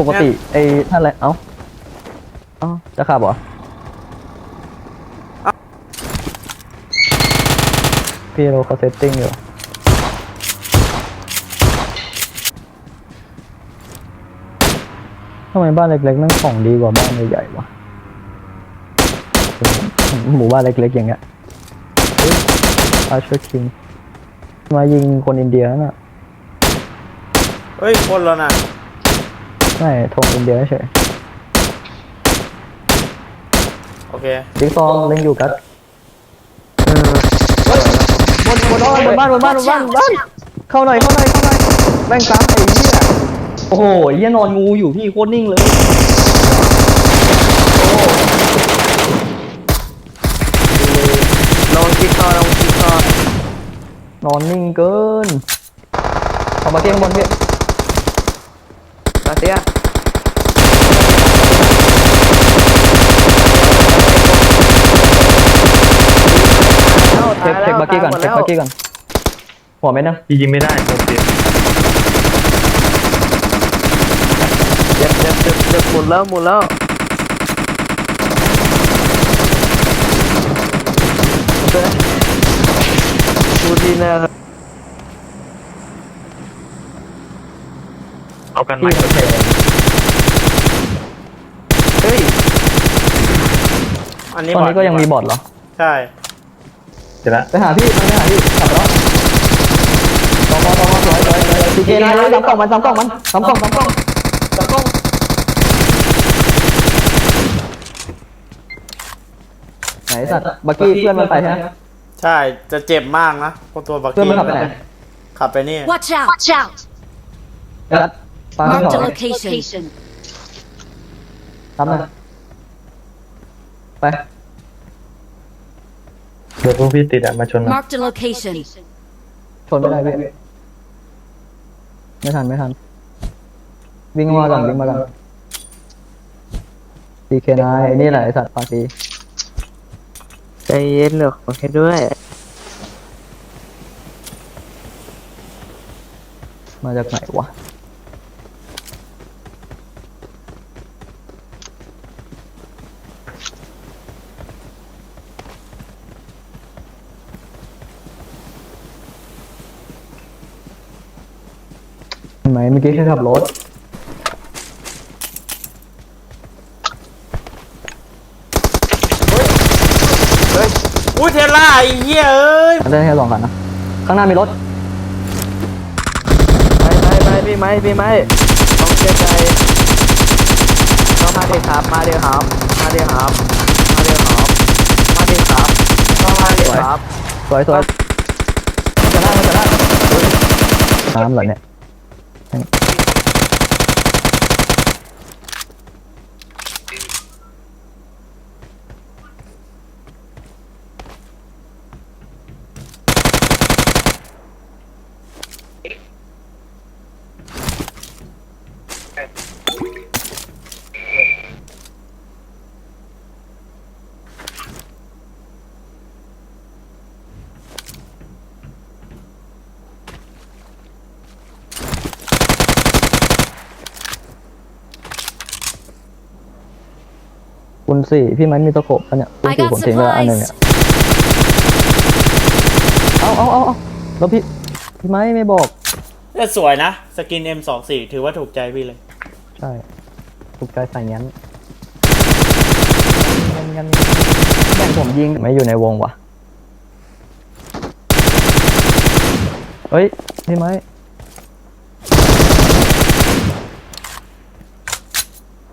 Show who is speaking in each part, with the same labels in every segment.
Speaker 1: ปกติไอ้ท่านอะไรเอ้าเอ้าจะขับเหรอพี่เราเขาเซตติ้งอยู่ทำไมบ้านเล็กๆแม่งของดีกว่าบ้านใหญ่ๆวะหมู่บ้านเล็กๆอย่างเงี้ยอาชคิง มายิงคนอินเดียน่ะ
Speaker 2: เฮ้ย คนแล้วนะ
Speaker 1: ไม่ธงอินเดียเฉย
Speaker 2: โอเค
Speaker 1: จิ๊กซอว์เล่นอยู่กัดบนบนบนบ้านบนบ้านบนบ้านบนบ้านเข้าหน่อยเข้าหน่อยเข้าหน่อยแม่งซ้ำไอ้เหี้ยโอ้โหไอ้เหี้ยนอนงูอยู่พี่โคตรนิ่งเลย
Speaker 3: ลองคิดต่อลองคิดต่อน
Speaker 1: อนนิ่งเกินเอามาเที่ยงบนพี่
Speaker 3: ตาเสีย
Speaker 1: เช็คเช็คบักกี้ก่อนเช็คบักกี้ก่อนหัวเม็ดนะ
Speaker 4: ยิงไม่ได้โอเค
Speaker 3: เจ็บเจ็บเจ็บเจ็บหมุนแล้วหมุนแล้วดูดีนะครับ
Speaker 4: เอากันไหม
Speaker 1: พี่โอเค
Speaker 3: เฮ้ย
Speaker 2: อันนี้
Speaker 1: ตอนนี้ก็ยังมีบอทเหรอ
Speaker 2: ใช่
Speaker 4: เสร็จแล้ว
Speaker 1: ไปหาพี่ไปหาพี่กลับแล้วต่อต่อต่อสวยสวยสวยซีเกนายเลยสามกล่องมันสามกล่องมันสามกล่องสามกล่องสามกล่องไหนสัตว์บักกี้เพื่อนมันไปใช่ไหม
Speaker 2: ใช่จะเจ็บมากนะพวกตัวบัก
Speaker 1: เพื่อน
Speaker 2: กี้
Speaker 1: มันขับไปไหน
Speaker 2: ขับไปนี่
Speaker 5: Watch out! Watch out!
Speaker 1: กัดปาไม่
Speaker 5: Marked
Speaker 1: ถ
Speaker 5: a
Speaker 1: อย
Speaker 5: location.
Speaker 1: ทำนะไป
Speaker 4: เดี๋ยวพวกพี่ติดอะมาชนเรา
Speaker 5: Marked a location.
Speaker 1: ชนไม่ได้พี่ไม่ทันไม่ทัน วิ่งมาก่อนวิ่งมาก่อนซีเคนายนี่แหละไอสัตว์ปากี
Speaker 3: ใจเย็นเหรอขอแค่ด้วย
Speaker 1: มาจากไหนวะ เห็นไหมเมื่อกี้แค่ขับรถ
Speaker 2: อุ้ยเทสล่าไอ้เหี้ยเอ้ย
Speaker 1: ได้แค่สองคันนะข้างหน้ามีรถ
Speaker 3: ไปไปไปพี่ไม้พี่ไม้ต้องเชื่อใจเข้ามาเดี๋ยวครับมาเดี๋ยวครับมาเดี๋ยวครับมาเดี๋ยวครับมาเดี๋ยวครับเข้ามาเดี๋ยวครับ
Speaker 1: สวยสวยจะได้จะได้น้ำเหรอเนี่ย คุณสี่พี่ไม้มีตะขบปะเนี่ยคุณ
Speaker 5: I
Speaker 1: สี่
Speaker 5: got
Speaker 1: ผมทิ้งไปแล้วอันหนึ่ง
Speaker 5: supplies.
Speaker 1: เนี่ยเอาเอาเอาเอาแล้วพี่พี่ไม้ไม่บอก
Speaker 2: แต่สวยนะ สกิน M24 ถือว่าถูกใจพี่เลย
Speaker 1: ใช่ถูกใจใส่งั้นงั้นงั้นแบ่งผมยิงไม่อยู่ในวงว่ะเฮ้ยพี่ไม้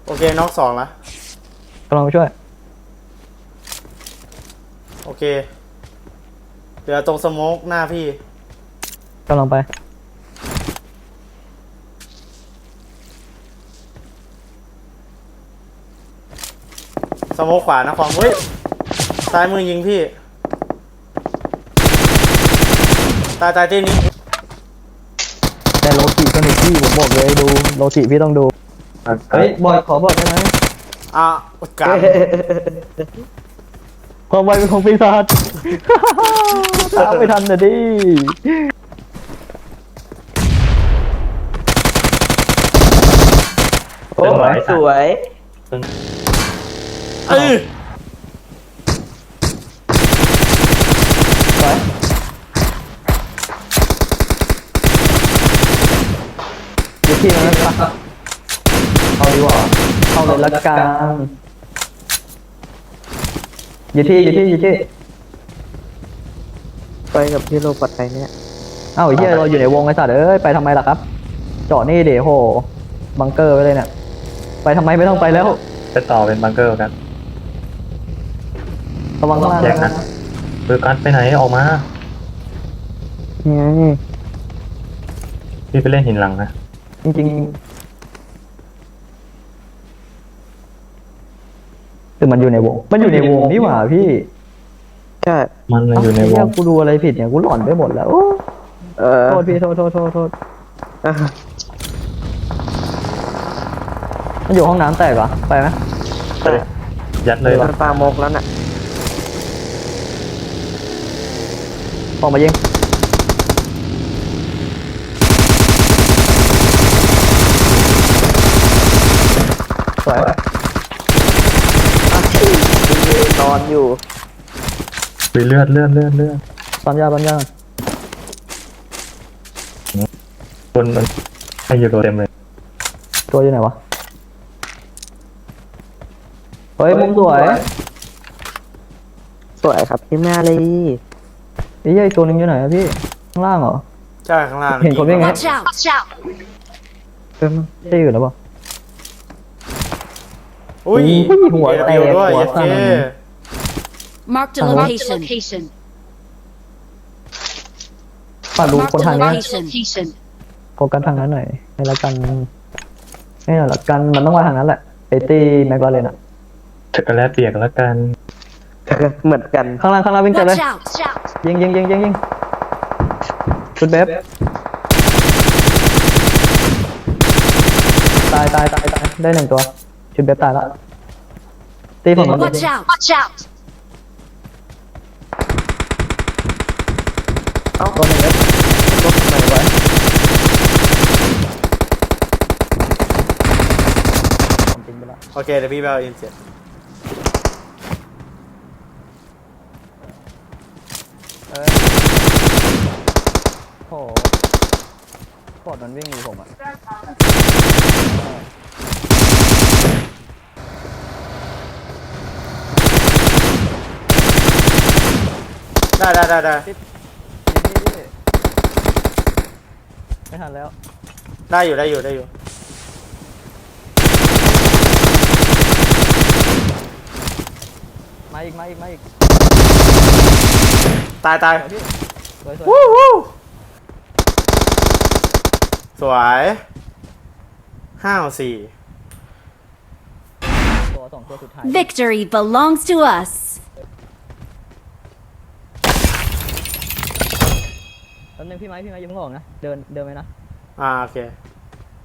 Speaker 2: โอเค น็อกสองละ
Speaker 1: กำลังไปช่วย
Speaker 2: โอเคเหลือตรงสโมกหน้าพี่
Speaker 1: กำลังไป
Speaker 2: สโมกขวานะความเฮ้ยซ้ายมือยิงพี่ ตายตายที่นี้
Speaker 1: แต่โลกิก็ในพี่ผมบอกเลยดูโลกิพี่ต้องดูเฮ้ยบอยขอบอดได้ไหม
Speaker 2: อะอุดกาบ
Speaker 1: ความไวเป็นของปีศาจตามไม่ทันนะดิ
Speaker 3: โอ้ยสวย
Speaker 2: เออ
Speaker 1: สวยอยู่ที่นั้นปะเอาดีกว่าเข้าเลยละกันอยู่ที่อยู่ที่อยู่ที่
Speaker 3: ไปกับพี่โรปัดไปเนี่ย
Speaker 1: เอ้าไอ้เหี้ยเราอยู่ในวงไอ้สัตว์เอ้ยไปทำไมล่ะครับจอดนี่เดี๋ยวโหบังเกอร์ไว้เลยเนี่ยไปทำไมไม่ต้องไปแล้ว
Speaker 4: ไปต่อเป็นบังเกอร์กัน
Speaker 1: ระวังข้างล่าง
Speaker 4: แยกนะเบอร์การดไปไหนออกมา
Speaker 3: ไง
Speaker 4: พี่ไปเล่นหินหลังนะ
Speaker 1: จริงๆคือมันอยู่ในวง มันอยู่ในวงนี่หว่าพี่
Speaker 3: ใช่
Speaker 4: มันน่ะอยู่ในว
Speaker 1: เอ้า
Speaker 4: ง
Speaker 1: เหี้กูดูอะไรผิดเนี่ยกูหลอนไปหมดแล้วโอ้
Speaker 3: เออ
Speaker 1: โทษพี่โทษโทษโทษโทษ
Speaker 3: อะ
Speaker 1: มันอยู่ห้องน้ำแตกเหรอไปไหม
Speaker 4: ไปเลยยัดเลย
Speaker 3: มันปลาโมกแล้วน่ะ
Speaker 1: ออกมายิงสวย
Speaker 3: นอนอยู่
Speaker 4: คุยเลือดเลือดเลือดเลือด
Speaker 1: ปั๊มยาปั๊มยา
Speaker 4: คนมันให้ยูโรเต็มเลย
Speaker 1: ตัวอยู่ไหนวะ เฮ้ยมุมสวย
Speaker 3: สวยครับพี่แม่เลย
Speaker 1: ไอ้เหี้ยอีกตัวหนึงอยู่ไหนอะพี่ ข้างล่างเหรอ
Speaker 2: ใช่ข้างล่าง
Speaker 1: เห็นคนวิ่งไหม
Speaker 5: Watch out! Watch out!
Speaker 1: ใช่อยู่แล้วปะ
Speaker 2: อุ้ย
Speaker 1: อุ้ยหัวแตก
Speaker 2: เอวด้วย
Speaker 1: หัว
Speaker 2: เย็ด
Speaker 1: สั่น
Speaker 2: เก้
Speaker 5: Marked a
Speaker 1: Uh-huh.
Speaker 5: location. location.
Speaker 1: ฝากดูคน
Speaker 5: Marked
Speaker 1: ทาง
Speaker 5: a
Speaker 1: เนี้ย
Speaker 5: location.
Speaker 1: โฟกัสทางนั้นหน่อยในละกันนี่แหละกันมันต้องมาทางนั้นแหละไอตีแม็กลาเรนอะ
Speaker 4: ช็อกโกแลตเปียกแล้วกัน
Speaker 3: เหมือนกัน
Speaker 1: ข้างล่างข้างล่างวิ่งเต็มเลย
Speaker 5: Watch out! Watch out!
Speaker 1: ยิงยิงยิงยิงยิงชุดเบฟตายตายตายตายได้หนึ่งตัว ชุดเบฟตายแล้วตีผมมัน
Speaker 5: Watch out! Watch out!
Speaker 1: ตัวหนึ่งเบฟตัวทำไมไว้ผมทิ้งไปแล้ว
Speaker 2: โอเคเดี๋ยวพี่ไปเอาอินเจ็ด
Speaker 1: เออโห กดมันวิ่งหนีผมอะ
Speaker 2: ได้ได้ได้ได้
Speaker 1: ไม่ทันแล้ว
Speaker 2: ได้อยู่ได้อยู่ได้อยู่
Speaker 1: มาอีกมาอีกมาอีก
Speaker 2: ตายตาย
Speaker 1: สวยสวย
Speaker 2: วู้วู้ สวยห้าสี่
Speaker 1: ตัวสองตัวสุดท้าย
Speaker 5: Victory belongs to us.
Speaker 1: แป๊บนึงพี่ไม้พี่ไม้อยิ้มงออกนะ เดินเดินไปนะ
Speaker 2: อ่า โอเค